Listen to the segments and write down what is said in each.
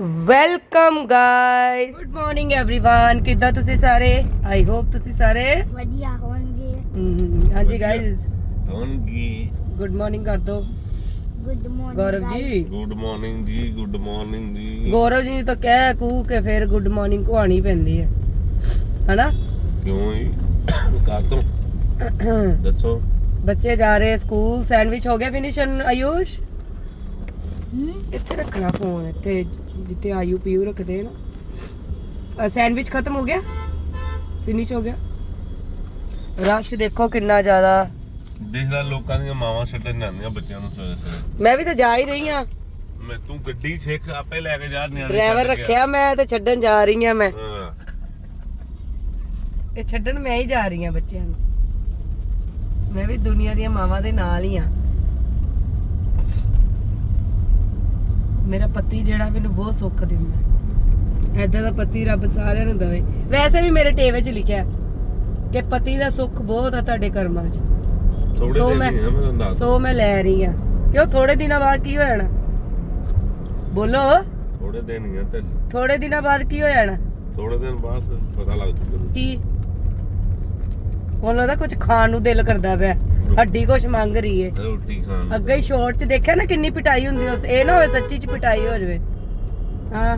welcome guys good morning everyone ਕਿੱਦਾਂ ਤੁਸੀਂ ਸਾਰੇ ਆਈ ਹੋਪ ਤੁਸੀਂ ਸਾਰੇ ਵਧੀਆ ਹੋਣਗੇ ਹਮ, ਹਾਂਜੀ ਗਾਇਸ ਹੋਣਗੀ ਗੁੱਡ ਮਾਰਨਿੰਗ ਕਰ ਦੋ good morning Gaurav ji good morning ji good morning ji Gaurav ji ਨੂੰ ਤਾਂ ਕਹਿ ਕੂ ਕੇ ਫਿਰ ਗੁੱਡ ਮਾਰਨਿੰਗ ਕਹਾਣੀ ਪੈਂਦੀ ਹੈ ਹਨਾ ਕਿਉਂ ਜੀ ਕਾਤੋਂ ਦੱਸੋ ਬੱਚੇ ਜਾ ਰਹੇ ਸਕੂਲ ਸੈਂਡਵਿਚ ਹੋ ਗਿਆ ਫਿਨਿਸ਼ਨ ਆਯੂਸ਼ ਇੱਥੇ ਰੱਖਣਾ ਫੋਨ ਇੱਥੇ ਜਿੱਥੇ ਆਯੂ ਪੀਯੂ ਰੱਖਦੇ ਨਾ। ਸੈਂਡਵਿਚ ਖਤਮ ਹੋ ਗਿਆ? ਫਿਨਿਸ਼ ਹੋ ਗਿਆ? ਰਸ਼ ਦੇਖੋ ਕਿੰਨਾ ਜ਼ਿਆਦਾ। ਦੇਖ ਲੈ ਲੋਕਾਂ ਦੀਆਂ ਮਾਵਾਂ ਛੱਡਣ ਜਾਂਦੀਆਂ ਬੱਚਿਆਂ ਨੂੰ ਸਵੇਰੇ ਸਵੇਰੇ। ਮੈਂ ਵੀ ਤਾਂ ਜਾ ਹੀ ਰਹੀ ਆ ਮੈਂ ਤੂੰ ਗੱਡੀ ਸਿੱਖ ਆਪੇ ਲੈ ਕੇ ਜਾ ਨਿਆਣੇ ਡਰਾਈਵਰ ਰੱਖਿਆ ਮੈਂ ਤੇ ਛੱਡਣ ਜਾ ਰਹੀ ਆ ਮੈਂ। ਇਹ ਛੱਡਣ ਮੈਂ ਹੀ ਜਾ ਰਹੀ ਆ ਬੱਚਿਆਂ ਨੂੰ। ਮੈਂ ਵੀ ਦੁਨੀਆ ਦੀਆਂ ਮਾਵਾਂ ਦੇ ਨਾਲ ਹੀ ਆ ਮੇਰਾ ਪਤੀ ਜਿਹੜਾ ਮੈਨੂੰ ਬਹੁਤ ਸੁੱਖ ਦਿੰਦਾ ਐਦਾਂ ਦਾ ਪਤੀ ਰੱਬ ਸਾਰਿਆਂ ਨੂੰ ਦਵੇ। ਵੈਸੇ ਵੀ ਮੇਰੇ ਟੇਵੇ 'ਚ ਲਿਖਿਆ ਕਿ ਪਤੀ ਦਾ ਸੁੱਖ ਬਹੁਤ ਆ ਤੁਹਾਡੇ ਕਰਮਾਂ 'ਚ। ਥੋੜੇ ਦਿਨ ਮੈਂ- ਸੋ ਮੈਂ ਲੈ ਰਹੀ ਆ ਕਿਉਂ? ਥੋੜੇ ਦਿਨਾਂ ਬਾਅਦ ਕੀ ਹੋ ਜਾਣਾ ਬੋਲੋ। ਥੋੜੇ ਦਿਨ ਹੀ ਆ ਤੇ ਥੋੜੇ ਦਿਨਾਂ ਬਾਅਦ ਕੀ ਹੋ ਜਾਣਾ ਥੋੜੇ ਦਿਨ ਬਾਅਦ ਪਤਾ ਲੱਗ ਜੂਗਾ ਕੀ? ਹੁਣ ਉਹਦਾ ਕੁਝ ਖਾਣ ਨੂੰ ਦਿਲ ਕਰਦਾ ਪਿਆ। ਹੱਡੀ ਕੁਝ ਮੰਗ ਰਹੀ ਏ। ਰੋਟੀ ਖਾਣ ਨੂੰ। ਅੱਗੇ ਹੀ ਸ਼ੋਰਟ 'ਚ ਦੇਖਿਆ ਨਾ ਕਿੰਨੀ ਪਿਟਾਈ ਹੁੰਦੀ ਉਸ ਇਹ ਨਾ ਹੋਵੇ ਸੱਚੀ 'ਚ ਪਿਟਾਈ ਹੋ ਜਾਵੇ। ਹਾਂ।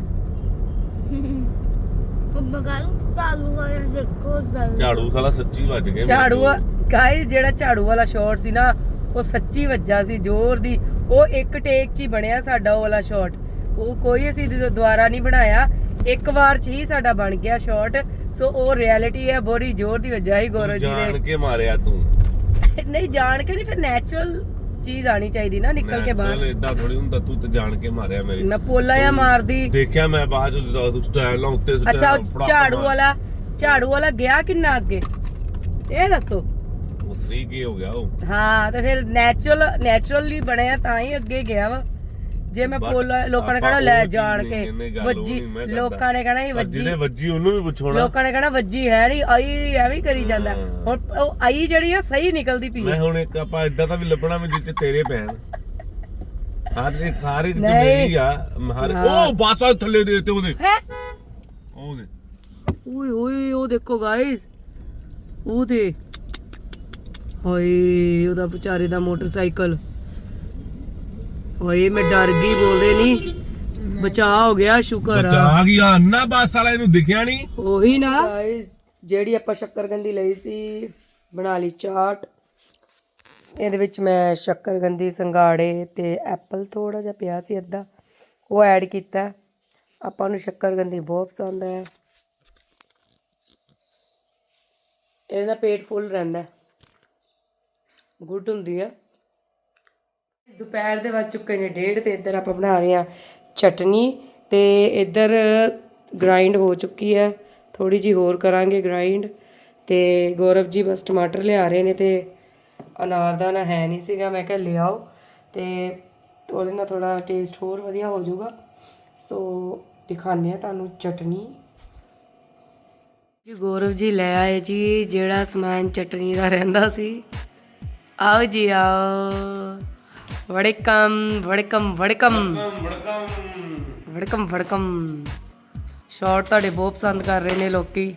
ਬੱਬਾ ਕਾਲੂ ਚਾਲੂ ਕਰ ਦੇਖੋ ਦਰ ਝਾੜੂ ਸਾਲਾ ਸੱਚੀ ਵੱਜ ਗਿਆ ਝਾੜੂ ਗਾਇਸ ਜਿਹੜਾ ਝਾੜੂ ਵਾਲਾ ਸ਼ਾਟ ਸੀ ਨਾ ਉਹ ਸੱਚੀ ਵੱਜਾ ਸੀ ਜ਼ੋਰ ਦੀ। ਉਹ ਇੱਕ ਟੇਕ 'ਚ ਹੀ ਬਣਿਆ ਸਾਡਾ ਉਹ ਵਾਲਾ ਸ਼ਾਟ ਉਹ ਕੋਈ ਅਸੀਂ ਦ- ਦੁਬਾਰਾ ਨਹੀਂ ਬਣਾਇਆ। ਇੱਕ ਵਾਰ 'ਚ ਹੀ ਸਾਡਾ ਬਣ ਗਿਆ ਸ਼ਾਟ ਸੋ ਉਹ ਰਿਐਲਿਟੀ ਹੈ ਬੜੀ ਜ਼ੋਰ ਦੀ ਵੱਜਾ ਸੀ ਗੌਰਵ ਜੀ ਜਾਣ ਕੇ ਮਾਰਿਆ ਤੂੰ। ਨਹੀਂ ਜਾਣ ਕੇ ਨਹੀਂ ਫਿਰ ਨੈਚੁਰਲ ਚੀਜ਼ ਆਣੀ ਚਾਹੀਦੀ ਨਾ ਨਿਕਲ ਕੇ ਬਾਹਰ। ਇਦਾਂ ਥੋੜੀ ਹੁੰਦਾ ਤੂੰ ਤੇ ਜਾਣ ਕੇ ਮਾਰਿਆ ਮੇਰੇ। ਮੈਂ ਪੋਲਾ ਜਾਂ ਮਾਰਦੀ। ਦੇਖਿਆ ਮੈਂ ਬਾਅਦ ਚ ਜਦੋਂ ਤੂੰ ਸਟਾਈਲ ਨਾਲ ਉੱਤੇ style ਅੱਛਾ ਉਹ ਝਾੜੂ ਵਾਲਾ ਝਾੜੂ ਵਾਲਾ ਗਿਆ ਕਿੰਨਾ ਅੱਗੇ? ਇਹ ਦੱਸੋ। ਉਹ ਸਹੀ ਕੀ ਹੋ ਗਿਆ ਉਹ? ਹਾਂ ਤੇ ਫਿਰ ਨੈਚੁਰਲ ਨੈਚੁਰਲੀ ਬਣਿਆ ਤਾਂ ਹੀ ਅੱਗੇ ਗਿਆ ਵਾ। ਜੇ ਮੈਂ ਪੋਲਾ ਲੋਕਾਂ ਨੇ ਕਹਿਣਾ ਲੈ ਜਾਣ ਕੇ ਵੱਜੀ। ਲੋਕਾਂ ਨੇ ਕਹਿਣਾ ਪਰ ਵੱਜੀ ਜਿਹਨੇ ਵੱਜੀ ਉਹਨੂੰ ਵੀ ਪੁੱਛੋਣਾ ਲੋਕਾਂ ਨੇ ਕਹਿਣਾ ਵੱਜੀ ਹੈ ਨਹੀਂ ਆਈ ਐਵੇਂ ਕਰੀ ਜਾਂਦਾ। ਹੁਣ ਉਹ ਆਈ ਜਿਹੜੀ ਆ ਸਹੀ ਨਿਕਲਦੀ ਪਈ ਮੈਂ। ਹੁਣ ਇੱਕ ਆਪਾਂ ਇਦਾਂ ਦਾ ਵੀ ਲੱਭਣਾ ਵੀ ਜਿੱਤੇ ਤੇਰੇ ਪੈਣ ਹਰ ਇੱਕ ਹਰ ਇੱਕ ਚ ਨਹੀਂ। ਮੇਰੀ ਆ ਹਰ। ਉਹ ਬਾਸਾ ਥੱਲੇ ਦੇ ਤੇ ਉਹਦੇ ਹੈ ਉਹਦੇ ਓਏ ਓਏ ਉਹ ਦੇਖੋ ਗਾਇਸ ਉਹ ਦੇ ਹਾਏ ਉਹਦਾ ਵਿਚਾਰੇ ਦਾ ਮੋਟਰਸਾਈਕਲ ਓਏ ਮੈਂ ਡਰ ਗਈ ਬੋਲਦੇ ਨਹੀਂ ਬਚਾ ਹੋ ਗਿਆ ਸ਼ੁਕਰ ਆ। ਬਚਾ ਗਿਆ ਅੰਨਾ ਬਾਸ ਵਾਲਾ ਇਹਨੂੰ ਦਿਖਿਆ ਨਹੀਂ ਉਹੀ ਨਾ। ਗਾਇਸ ਜਿਹੜੀ ਆਪਾਂ ਸ਼ੱਕਰਗੰਦੀ ਲਈ ਸੀ ਬਣਾ ਲਈ ਚਾਟ। ਇਹਦੇ ਵਿੱਚ ਮੈਂ ਸ਼ੱਕਰਗੰਦੀ ਸੰਘਾੜੇ ਤੇ ਐਪਲ ਥੋੜਾ ਜਿਹਾ ਪਿਆ ਸੀ ਅੱਧਾ। ਉਹ ਐਡ ਕੀਤਾ। ਆਪਾਂ ਨੂੰ ਸ਼ੱਕਰਗੰਦੀ ਬਹੁਤ ਪਸੰਦ ਹੈ। ਇਹਦਾ ਪੇਟ ਫੁੱਲ ਰਹਿੰਦਾ ਗੁੱਡ ਹੁੰਦੀ ਹੈ। ਦੁਪਹਿਰ ਦੇ ਵੱਜ ਚੁੱਕੇ ਨੇ ਡੇਢ ਤੇ ਇੱਧਰ ਆਪਾਂ ਬਣਾ ਰਹੇ ਆ ਚਟਨੀ ਤੇ ਇੱਧਰ ਗ੍ਰਾਈਂਡ ਹੋ ਚੁੱਕੀ ਹੈ। ਥੋੜੀ ਜੀ ਹੋਰ ਕਰਾਂਗੇ ਗ੍ਰਾਈਂਡ ਤੇ ਗੌਰਵ ਜੀ ਬਸ ਟਮਾਟਰ ਲਿਆ ਰਹੇ ਨੇ ਤੇ ਅਨਾਰਦਾਨਾ ਹੈ ਨਹੀਂ ਸੀਗਾ। ਮੈਂ ਕਿਹਾ ਲਿਆਓ ਤੇ ਉਹਦੇ ਨਾਲ ਥੋੜਾ ਟੇਸਟ ਹੋਰ ਵਧੀਆ ਹੋ ਜਾਊਗਾ। ਸੋ ਦਿਖਾਉਂਦੇ ਆ ਤੁਹਾਨੂੰ ਚਟਨੀ। ਜੀ ਗੌਰਵ ਜੀ ਲੈ ਆਏ ਜੀ, ਜਿਹੜਾ ਸਮਾਨ ਚਟਨੀ ਦਾ ਰਹਿੰਦਾ ਸੀ। ਆਓ ਜੀ ਆਓ। ਵੜਕਮ ਵੜਕਮ ਵੜਕਮ ਵੜਕਮ ਵੜਕਮ ਸ਼ਾਰਟ ਤੁਹਾਡੇ ਬਹੁਤ ਪਸੰਦ ਕਰ ਰਹੇ ਨੇ ਲੋਕੀ।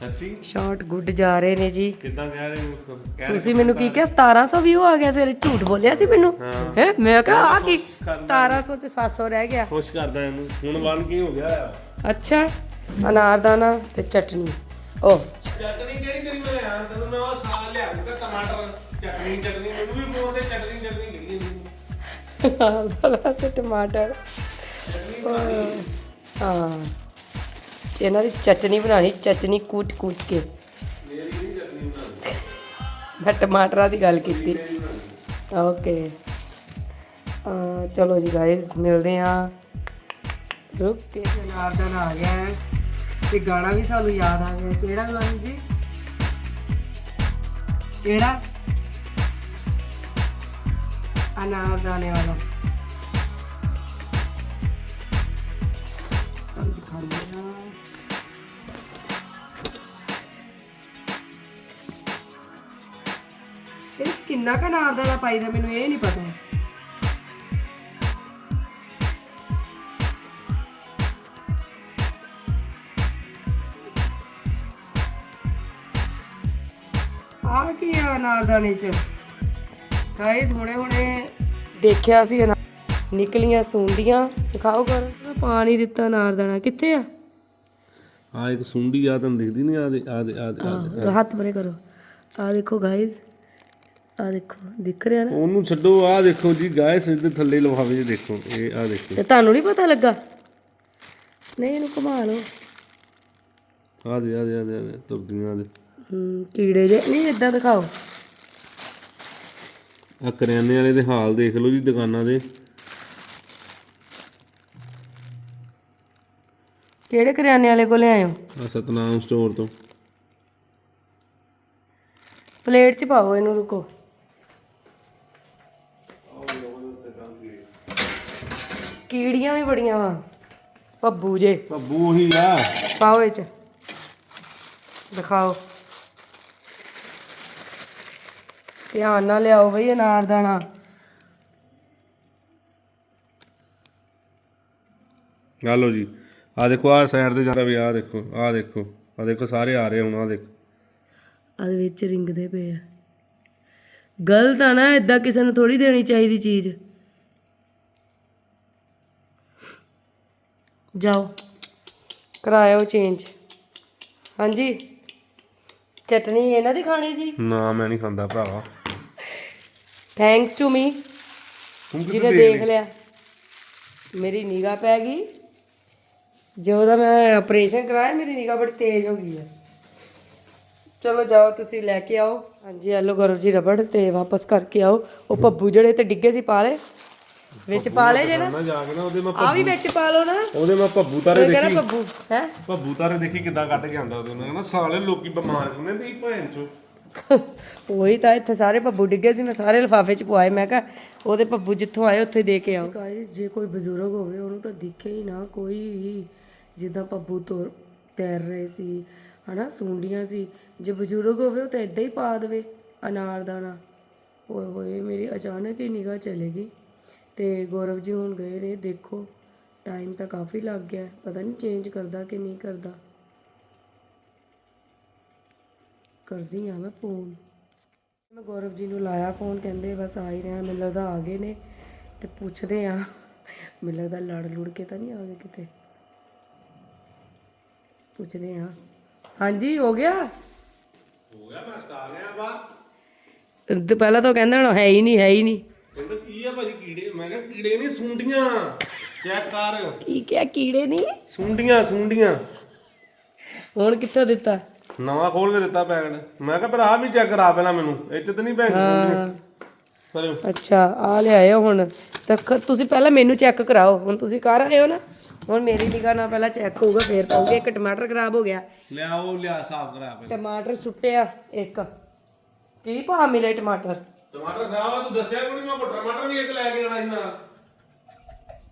ਸੱਚੀ? ਸ਼ਾਰਟ ਗੁੱਡ ਜਾ ਰਹੇ ਨੇ ਜੀ। ਕਿੱਦਾਂ ਕਹਿ ਰਹੇ ਹੋ? ਕਹਿ ਤੁਸੀਂ ਮੈਨੂੰ ਕੀ ਕਿਹਾ? 1700 ਵਿਊ ਆ ਗਿਆ ਸਿਰ ਝੂਠ ਬੋਲਿਆ ਸੀ ਮੈਨੂੰ। ਹੈ। ਮੈਂ ਕਿਹਾ ਆ ਕੀ? 1700 ਚ 700 ਰਹਿ ਗਿਆ। ਖੁਸ਼ ਕਰਦਾ ਇਹਨੂੰ। ਹੁਣ ਬਣ ਕੀ ਹੋ ਗਿਆ ਅੱਛਾ। ਅਨਾਰਦਾਨਾ ਤੇ ਚਟਨੀ। ਓ। ਚਟਨੀ ਕਿਹੜੀ ਤੇਰੀ ਮੈਂ ਯਾਰ ਤੈਨੂੰ ਮੈਂ ਉਹ ਸਾਲ ਲਿਆ ਦਿੱਤਾ ਟਮਾਟਰ। ਚਟਨੀ ਚਟਨੀ ਮੈਨੂੰ ਵੀ ਫੋਨ ਤੇ ਚਟਨੀ ਚਟਨੀ ਕਹੀ ਜਾਂਦੀ ਅਨਾਰਦਾਨਾ ਤੇ ਟਮਾਟਰ। ਹਾਂ ਇਹਨਾਂ ਦੀ ਚਟਨੀ ਬਣਾਣੀ ਚਟਨੀ ਕੂਟ ਕੂਟ ਕੇ। ਮੈਂ ਟਮਾਟਰਾਂ ਦੀ ਗੱਲ ਕੀਤੀ। ਓਕੇ। ਚਲੋ ਜੀ ਗਾਇਸ ਮਿਲਦੇ ਆ ਰੁਕ ਕੇ ਜਨਾਰਦਨ ਆ ਗਿਆ ਹੈ। ਤੇ ਗਾਣਾ ਵੀ ਸਾਨੂੰ ਯਾਦ ਆ ਗਿਆ। ਕਿਹੜਾ ਗਾਣਾ ਜੀ? ਕਿਹੜਾ? अनार दाने वाला ਇਹ ਕਿੰਨਾ ਕਾ ਨਾਰ ਦਾਣਾ ਪਾਈਦਾ ਮੈਨੂੰ ਇਹ ਨਹੀਂ ਪਤਾ। ਆ ਕੀ ਆ ਅਨਾਰ ਦਾਣੇ ਚ? ਗਾਇਸ ਹੁਣੇ ਹੁਣੇ ਦੇਖਿਆ ਸੀ ਅਨਾ- ਨਿਕਲੀਆਂ ਸੁੰਡੀਆਂ। ਦਿਖਾਓ ਕਰ ਪਾਣੀ ਦਿੱਤਾ ਅਨਾਰਦਾਨਾ ਕਿੱਥੇ ਆ? ਆ ਇੱਕ ਸੁੰਡੀ ਆ ਤੁਹਾਨੂੰ ਦਿਖਦੀ ਨਹੀਂ ਆ ਦੇ ਆ ਦੇ ਆ ਦੇ ਹੱਥ ਪਰੇ ਕਰੋ। ਆ ਦੇਖੋ ਗਾਇਸ ਆ ਦੇਖੋ ਦਿਖ ਰਿਹਾ ਨਾ? ਉਹਨੂੰ ਛੱਡੋ ਆ ਦੇਖੋ ਜੀ ਗਾਇਸ ਇਹਦੇ ਥੱਲੇ ਲਫਾਵੇ 'ਚ ਦੇਖੋ। ਇਹ ਆ ਦੇਖੋ। ਤੇ ਤੁਹਾਨੂੰ ਨਹੀਂ ਪਤਾ ਲੱਗਾ? ਨਹੀਂ ਇਹਨੂੰ ਘੁਮਾ ਲਓ। ਆ ਦੇ ਆ ਦੇ ਆ ਦੇ ਆ ਦੇ ਹਮ, ਕੀੜੇ ਜੇ ਨਹੀਂ ਇਦਾਂ ਦਿਖਾਓ। ਆ ਕਰਿਆਨੇ ਵਾਲੇ ਦੇ ਹਾਲ ਦੇਖ ਲਓ ਜੀ ਦੁਕਾਨਾਂ ਦੇ। ਕਿਹੜੇ ਕਰਿਆਨੇ ਵਾਲੇ ਕੋਲ ਆਏ ਹੋ? ਆ ਸਤਨਾਮ ਸਟੋਰ ਤੋਂ। ਪਲੇਟ 'ਚ ਪਾਓ ਇਹਨੂੰ ਰੁਕੋ। ਕੀੜੀਆਂ ਵੀ ਬੜੀਆਂ ਵਾ ਪੱਬੂ ਜੇ। ਬੱਬੂ ਉਹੀ ਆ। ਪਾਓ ਇਹ 'ਚ। ਦਿਖਾਓ। ਧਿਆਨ ਨਾਲ ਲਿਆਓ ਬਈ ਅਨਾਰ ਦਾਣਾ। ਆ ਲਓ ਜੀ। ਆ ਦੇਖੋ ਆ ਸਾਈਡ ਤੇ ਜਾਂਦਾ ਵੀ ਆ ਦੇਖੋ ਆ ਦੇਖੋ। ਆ ਦੇਖੋ ਸਾਰੇ ਆ ਰਹੇ ਹੁਣ ਆ ਦੇਖੋ। ਆਦੇ ਵਿੱਚ ਰਿੰਗਦੇ ਪਏ ਆ। ਗਲਤ ਆ ਨਾ ਇਦਾਂ ਕਿਸੇ ਨੂੰ ਥੋੜੀ ਦੇਣੀ ਚਾਹੀਦੀ ਚੀਜ਼। ਜਾਓ। ਕਰਾਇਓ ਚੇਂਜ ਹਾਂਜੀ। ਚਟਨੀ ਇਹਨਾਂ ਦੀ ਖਾਣੀ ਸੀ? ਨਾ ਮੈਂ ਨਹੀਂ ਖਾਂਦਾ ਭਰਾਵਾ। ਥੈਂਕਸ ਟੂ ਮੀ ਤੂੰ ਜਿਹਨੇ ਦੇਖ ਲਿਆ। ਮੇਰੀ ਨਿਗਾਹ ਪੈ ਗਈ। ਜੋ ਦਾ ਮੈਂ ਆਪਰੇਸ਼ਨ ਕਰਾਇਆ ਮੇਰੀ ਨਿਗਾਹ ਬੜੀ ਤੇਜ਼ ਹੋ ਗਈ ਹੈ। ਚਲੋ ਜਾਓ ਤੁਸੀਂ ਲੈ ਕੇ ਆਓ। ਹਾਂਜੀ ਹੈਲੋ ਗੌਰਵ ਜੀ ਰਬੜ ਤੇ ਵਾਪਸ ਕਰਕੇ ਆਓ। ਉਹ ਪੱਬੂ ਜਿਹੜੇ ਤੇ ਡਿੱਗੇ ਸੀ ਪਾ ਲਏ ਵਿੱਚ ਪਾ ਲਏ ਜੇ ਨਾ। ਮੈਂ ਜਾ ਕੇ ਨਾ ਉਹਦੇ ਮੈਂ ਆ ਵੀ ਵਿੱਚ ਪਾ ਲਓ ਨਾ। ਉਹਦੇ ਮੈਂ ਭੱਬੂ ਤਾਰੇ ਦੇਖੀ। ਕਹਿੰਦਾ ਪੱਬੂ ਹੈ? ਭੱਬੂ ਤਾਰੇ ਦੇਖੀ ਕਿੱਦਾਂ ਕੱਢ ਕੇ ਆਂਦਾ ਉਹਦੇ ਨਾਲ। ਨਾ ਸਾਲੇ ਲੋਕੀ ਬਿਮਾਰ ਹੁੰਦੇ ਤੇ ਭੈਣ ਚੋ। ਉਹੀ ਤਾਂ ਇੱਥੇ ਸਾਰੇ ਪੱਬੂ ਡਿੱਗੇ ਸੀ, ਮੈਂ ਸਾਰੇ ਲਿਫਾਫੇ ਚ ਪਵਾਏ, ਮੈਂ ਕਿਹਾ ਉਹਦੇ ਪੱਬੂ ਜਿੱਥੋਂ ਆਏ ਉੱਥੇ ਦੇ ਕੇ ਆਓ। ਗਾਇਸ ਜੇ ਕੋਈ ਬਜ਼ੁਰਗ ਹੋਵੇ, ਉਹਨੂੰ ਤਾਂ ਦਿਖੇ ਹੀ ਨਾ, ਕੋਈ ਵੀ ਜਿੱਦਾਂ ਪੱਬੂ ਤੋਰ ਤੈਰ ਰਹੇ ਸੀ, ਹਨਾ, ਸੁੰਡੀਆਂ ਸੀ, ਜੇ ਬਜ਼ੁਰਗ ਹੋਵੇ, ਉਹ ਤਾਂ ਇਦਾਂ ਹੀ ਪਾ ਦੇਵੇ, ਅਨਾਰ ਦਾਣਾ। ਓਏ ਹੋਏ, ਮੇਰੀ ਅਚਾਨਕ ਹੀ ਨਿਗਾਹ ਚਲੇ ਗਈ ਤੇ ਗੌਰਵ ਜੀ ਹੁਣ ਗਏ ਨੇ, ਦੇਖੋ ਟਾਈਮ ਤਾਂ ਕਾਫੀ ਲੱਗ ਗਿਆ, ਪਤਾ ਨਹੀਂ ਚੇਂਜ ਕਰਦਾ ਕਿ ਨਹੀਂ ਕਰਦਾ। ਕਰਦੀ ਆ ਮੈਂ ਫੋਨ। ਮੈਂ ਗੌਰਵ ਜੀ ਨੂੰ ਲਾਇਆ ਫੋਨ ਕਹਿੰਦੇ ਬਸ ਆ ਹੀ ਰਿਹਾ ਮੈਨੂੰ ਲੱਗਦਾ ਆ ਗਏ ਨੇ। ਤੇ ਪੁੱਛਦੇ ਆ ਮੈਨੂੰ ਲੱਗਦਾ ਲੜ ਲੁੜ ਕੇ ਤਾਂ ਨਹੀਂ ਆ ਗਏ ਕਿਤੇ। ਪੁੱਛਦੇ ਆ। ਹਾਂਜੀ ਹੋ ਗਿਆ? ਹੋ ਗਿਆ ਮੈਂ ਸਟਾ ਲਿਆ ਬਾਹਰ। ਤੇ ਪਹਿਲਾਂ ਤਾਂ ਕਹਿੰਦਾ ਹੋਣਾ ਹੈ ਹੀ ਨਹੀਂ ਹੈ ਹੀ ਨਹੀਂ। ਕਹਿੰਦਾ ਕੀ ਆ ਭਾਜੀ ਕੀੜੇ? ਮੈਂ ਕਿਹਾ ਕੀੜੇ ਨਹੀਂ ਸੁੰਡੀਆਂ। ਚੈੱਕ ਕਰ। ਕੀ ਕਿਹਾ ਕੀੜੇ ਨਹੀਂ? ਸੁੰਡੀਆਂ ਸੁੰਡੀਆਂ। ਹੁਣ ਕਿੱਥੋਂ ਦਿੱਤਾ? ਨਵਾਂ ਖੋਲ ਕੇ ਦਿੱਤਾ ਪੈਕਟ ਮੈਂ ਕਿਹਾ ਪਰ ਆਹ ਵੀ ਚੈੱਕ ਕਰਾ ਪਹਿਲਾਂ ਮੈਨੂੰ। ਚ ਤਾਂ ਨਹੀਂ ਪਰ ਅੱਛਾ ਆ ਲਿਆਏ ਹੋ ਹੁਣ। ਤਾਂ ਖ- ਤੁਸੀਂ ਪਹਿਲਾਂ ਮੈਨੂੰ ਚੈੱਕ ਕਰਾਓ। ਹੁਣ ਤੁਸੀਂ ਕਰ ਆਏ ਹੋ ਨਾ ਹੁਣ ਮੇਰੀ ਨਿਗਾਹ ਨਾਲ ਪਹਿਲਾਂ ਚੈੱਕ ਹੋਊਗਾ ਫੇਰ ਪਾਉਂਗੇ ਇੱਕ ਟਮਾਟਰ ਖਰਾਬ ਹੋ ਗਿਆ। ਲਿਆਓ ਲਿਆ ਸਾਫ਼ ਕਰਾ ਪਹਿਲਾਂ। ਟਮਾਟਰ ਸੁੱਟਿਆ ਇੱਕ। ਕੀ ਭਾਅ ਮਿਲੇ ਟਮਾਟਰ? ਟਮਾਟਰ ਖਰਾਬ ਆ ਤੂੰ ਦੱਸਿਆ ਕੋਈ ਨਹੀਂ? ਮੈਂ ਟਮਾਟਰ ਵੀ ਇੱਕ ਲੈ ਕੇ ਆਣਾ ਸੀ ਨਾਲ।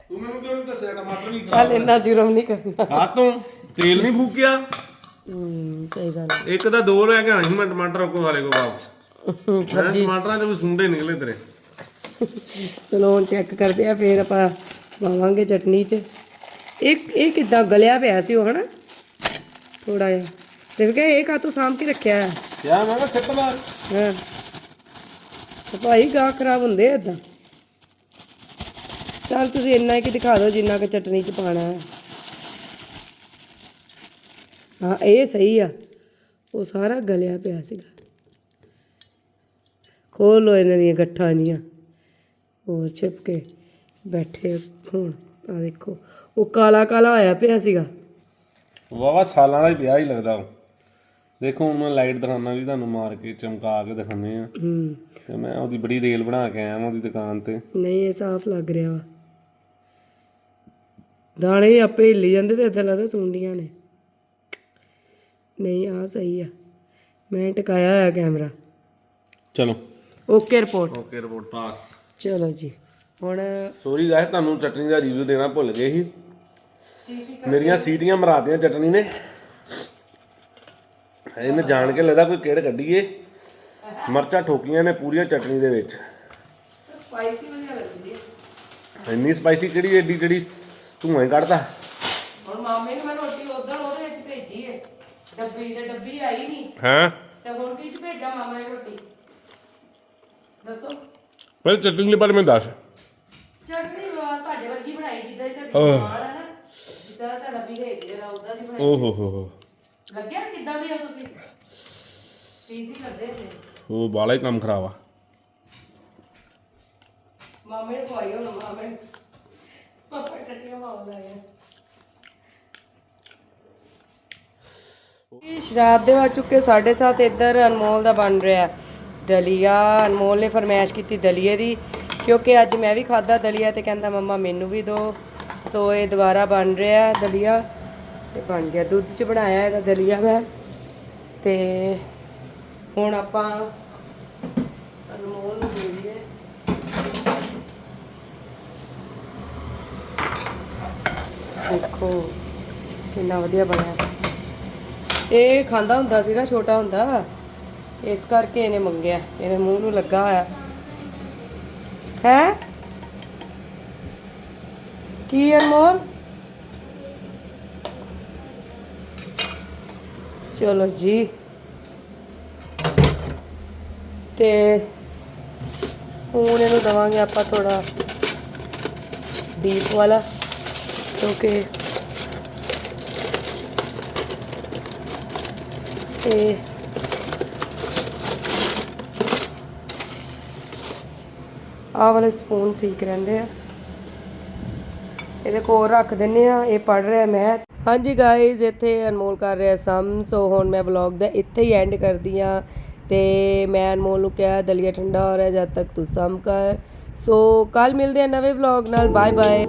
ਤੂੰ ਮੈਨੂੰ ਕਿਉਂ ਨਹੀਂ ਦੱਸਿਆ? ਟਮਾਟਰ ਵੀ ਚੱਲ ਇੰਨਾ ਜ਼ੁਰਮ ਨਹੀਂ ਕਰਨਾ। ਆ ਤੂੰ ਤੇਲ ਨਹੀਂ ਫੂਕਿਆ? ਹੂੰ ਸਹੀ ਗੱਲ। ਇੱਕ ਤਾਂ ਦੋ ਲੈ ਕੇ ਆਣੀ ਮੈਂ ਟਮਾਟਰ ਕੋ ਵਾਲੇ ਕੋ ਵਾਪਸ। ਮੈਂ ਟਮਾਟਰਾਂ ਚ ਵੀ ਸੁੰਡੇ ਨਿਕਲੇ ਤੇਰੇ। ਚਲੋ ਹੁਣ ਚੈੱਕ ਕਰਦੇ ਆ ਫੇਰ ਆਪਾਂ ਪਾਵਾਂਗੇ ਚਟਨੀ 'ਚ। ਇਹ ਇਹ ਕਿੱਦਾਂ ਗਲਿਆ ਪਿਆ ਸੀ ਉਹ ਹਨਾ? ਥੋੜਾ ਜਿਹਾ। ਦੇਖ ਕੇ ਇਹ ਕਾਤੋਂ ਸਾਂਭ ਕੇ ਰੱਖਿਆ ਹੈ? ਯਾ ਮੈਂ ਕਿਹਾ ਸਿੱਟ ਬਾਹਰ ਹਾਂ। ਤੇ ਭਾਈ ਗਾਹ ਖਰਾਬ ਹੁੰਦੇ ਇਦਾਂ ਚੱਲ ਤੁਸੀਂ ਇੰਨਾ ਹੀ ਕਿ ਦਿਖਾ ਦਿਓ ਜਿੰਨਾ ਕਿ ਚਟਨੀ 'ਚ ਪਾਣਾ ਹੈ। ਹਾਂ ਇਹ ਸਹੀ ਆ। ਉਹ ਸਾਰਾ ਗਲਿਆ ਪਿਆ ਸੀਗਾ। ਖੋਲ ਲੋ ਇਹਨਾਂ ਦੀਆਂ ਗੱਠਾਂ ਜੀਆਂ ਹੋਰ ਛਿਪ ਕੇ ਬੈਠੇ ਹੁਣ। ਆ ਦੇਖੋ ਉਹ ਕਾਲਾ ਕਾਲਾ ਹੋਇਆ ਪਿਆ ਸੀਗਾ। ਵਾਵਾ ਸਾਲਾਂ ਦਾ ਹੀ ਪਿਆ ਹੀ ਲੱਗਦਾ ਉਹ। ਦੇਖੋ ਹੁਣ ਮੈਂ ਲਾਈਟ ਦਿਖਾਉਣਾ ਵੀ ਤੁਹਾਨੂੰ ਮਾਰ ਕੇ ਚਮਕਾ ਕੇ ਦਿਖਾਉਂਦੇ ਆ ਹੂੰ। ਤੇ ਮੈਂ ਉਹਦੀ ਬੜੀ ਰੇਲ ਬਣਾ ਕੇ ਆਇਆ ਮੈਂ ਉਹਦੀ ਦੁਕਾਨ ਤੇ। ਨਹੀਂ ਇਹ ਸਾਫ਼ ਲੱਗ ਰਿਹਾ ਵਾ। ਦਾਣੇ ਆਪੇ ਹਿੱਲੀ ਜਾਂਦੇ ਤੇ ਇਦਾਂ ਲੱਗਦਾ ਸੁੰਡੀਆਂ ਨੇ। ਨਹੀਂ ਆ ਸਹੀ ਆ। ਮੈਂ ਟਿਕਾਇਆ ਹੋਇਆ ਕੈਮਰਾ। ਚਲੋ। Okay report. Okay report pass. ਚਲੋ ਜੀ। ਹੁਣ ਸੋਰੀ ਗਾਇਸ ਤੁਹਾਨੂੰ ਚਟਨੀ ਦਾ ਰਿਵਿਊ ਦੇਣਾ ਭੁੱਲ ਗਏ ਸੀ। ਮੇਰੀਆਂ ਸੀਟੀਆਂ ਮਰਾਤੀਆਂ ਚਟਨੀ ਨੇ। ਇਹਨੇ ਜਾਣ ਕੇ ਲੱਗਦਾ ਕੋਈ ਕਿਹੜ ਕੱਢੀਏ। ਮਰਚਾਂ ਠੋਕੀਆਂ ਨੇ ਪੂਰੀਆਂ ਚਟਨੀ ਦੇ ਵਿੱਚ। ਸਪਾਈਸੀ ਵਧੀਆ ਲੱਗਦੀ ਹੈ। ਇੰਨੀ ਸਪਾਈਸੀ ਕਿਹੜੀ ਏਡੀ ਜਿਹੜੀ ਧੂਆਂ ਹੀ ਕੱਢਦਾ ਹੁਣ ਮਾਮੇ ਨੂੰ ਮੈਂ ਰੋਟੀ ਉਧਰ ਉਹਦੇ ਵਿੱਚ ਭੇਜੀ ਹੈ ਡੱਬੀ ਤੇ ਡੱਬੀ ਆਈ ਨਹੀਂ ਹਾਂ? ਤੇ ਹੁਣ ਕੀ ਚ ਭੇਜਾਂ ਮਾਮਾ ਨੇ ਰੋਟੀ? ਦੱਸੋ। ਪਹਿਲੇ ਚਟਨੀ ਦੇ ਬਾਰੇ ਮੈਂ ਦੱਸ। ਚਟਨੀ ਵਾ ਤੁਹਾਡੇ ਵਰਗੀ ਬਣਾਈ ਜਿੱਦਾਂ ਦੀ ਆਹ। ਤੁਹਾਡੀ ਮਾਲ ਹੈ ਨਾ। ਜਿੱਦਾਂ ਦਾ ਤੁਹਾਡਾ ਬਿਹੇਵੀਅਰ ਆ ਉਦਾਂ ਦੀ ਬਣਾਈ। ਓ ਹੋ ਹੋ ਹੋ। ਲੱਗਿਆ ਕਿੱਦਾਂ ਦੀ ਆ ਤੁਸੀਂ? ਪੀਸੀ ਕਰਦੇ ਨੇ ਉਹ ਬਾਲਾ ਹੀ ਕੰਮ ਖਰਾਬ ਆ। ਮਾਮੇ ਨੇ ਖਵਾਈ ਹੁਣ ਮਾਮੇ ਨੇ। ਪਾਪਾ ਟੱਟੀਆਂ ਹੈ ਸ਼ਰਾਬ ਦੇ ਵੱਜ ਚੁੱਕੇ 7:30 ਇੱਧਰ ਅਨਮੋਲ ਦਾ ਬਣ ਰਿਹਾ ਹੈ। ਦਲੀਆ, ਅਨਮੋਲ ਨੇ ਫਰਮਾਇਸ਼ ਕੀਤੀ ਦਲੀਏ ਦੀ, ਕਿਉਂਕਿ ਅੱਜ ਮੈਂ ਵੀ ਖਾਦਾ ਦਲੀਆ ਤੇ ਕਹਿੰਦਾ ਮੰਮਾ ਮੈਨੂੰ ਵੀ ਦਿਓ ਸੋ ਇਹ ਦੁਬਾਰਾ ਬਣ ਰਿਹਾ ਦਲੀਆ। ਤੇ ਬਣ ਗਿਆ ਦੁੱਧ ਚ ਬਣਾਇਆ ਇਹਦਾ ਦਲੀਆ ਮੈਂ। ਤੇ ਹੁਣ ਆਪਾਂ ਅਨਮੋਲ ਨੂੰ ਦੇ ਦਈਏ। ਦੇਖੋ ਕਿੰਨਾ ਵਧੀਆ ਬਣਿਆ। ਇਹ ਖਾਂਦਾ ਹੁੰਦਾ ਸੀ ਨਾ ਛੋਟਾ ਹੁੰਦਾ। ਇਸ ਕਰਕੇ ਇਹਨੇ ਮੰਗਿਆ। ਇਹਦੇ ਮੂੰਹ ਨੂੰ ਲੱਗਾ ਹੋਇਆ। ਹੈ? ਕੀ ਅਨਮੋਲ? ਚਲੋ ਜੀ। ਤੇ ਸਪੂਨ ਇਹਨੂੰ ਦਵਾਂਗੇ ਆਪਾਂ ਥੋੜਾ ਡੀਪ ਵਾਲਾ, ਕਿਉਂਕਿ ਤੇ ਆਹ ਵਾਲੇ ਸਪੂਨ ਠੀਕ ਰਹਿੰਦੇ ਆ। ਇਹਦੇ ਕੋਲ ਰੱਖ ਦਿੰਨੇ ਆ, ਇਹ ਪੜ ਰਿਹਾ ਮੈਥ ਹਾਂਜੀ ਗਾਇਜ਼ ਇੱਥੇ ਅਨਮੋਲ ਕਰ ਰਿਹਾ ਸਮ। ਸੋ ਹੁਣ ਮੈਂ ਵਲੌਗ ਦਾ ਇੱਥੇ ਹੀ ਐਂਡ ਕਰਦੀ ਆ ਤੇ ਮੈਂ ਅਨਮੋਲ ਨੂੰ ਕਿਹਾ, ਦਲੀਆ ਠੰਡਾ ਹੋ ਰਿਹਾ ਜਦ ਤੱਕ ਤੂੰ ਸਮ ਕਰ। ਸੋ ਕੱਲ ਮਿਲਦੇ ਆ ਨਵੇਂ ਵਲੌਗ ਨਾਲ। Bye bye